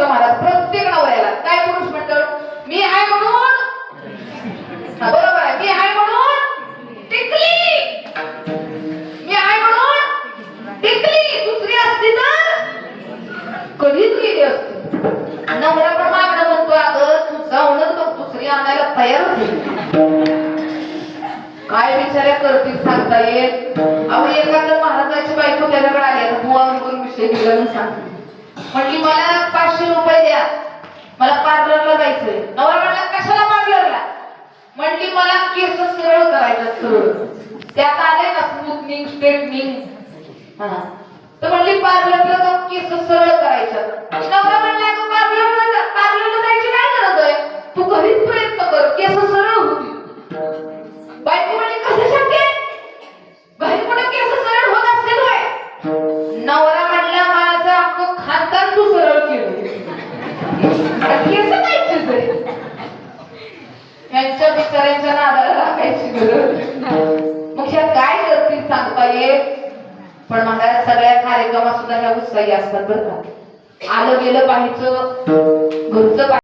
असतं महाराज प्रत्येक नवऱ्याला. काय पुरुष म्हणतं मी आहे म्हणून. बरोबर आहे. मी आहे म्हणून. टिकली. मी आहे म्हणून. टिकली. दुसरी असती तर? कधीच गेली असती. नवरा पण मागणं म्हणतो अगं तू जाऊनच बघ दुसरी आणायला तयार होती. काय विचारा करतील सांगता येत? अहो एखादं महाराजाची बायको त्याच्याकडे आली आता बुवा करून विषय दिला सांगते म्हणली मला पाचशे रुपये द्या मला पार्लरला जायचंय. नवरा म्हणला कशाला पार्लरला? म्हणली मला केस सरळ करायचं सरळ त्यात आले ना स्मूथनिंग स्ट्रेटनिंग? हा. तर म्हणली पार्लरला जाऊन केस सरळ यांच्या बिचाऱ्यांच्या नादाला लागायची गरज मग ह्या काय करतील सांगता येत? पण महाराज सगळ्या कार्यक्रमात सुद्धा ह्या उत्साही असतात बरं का. आलं गेलं पाहिजे. घरचं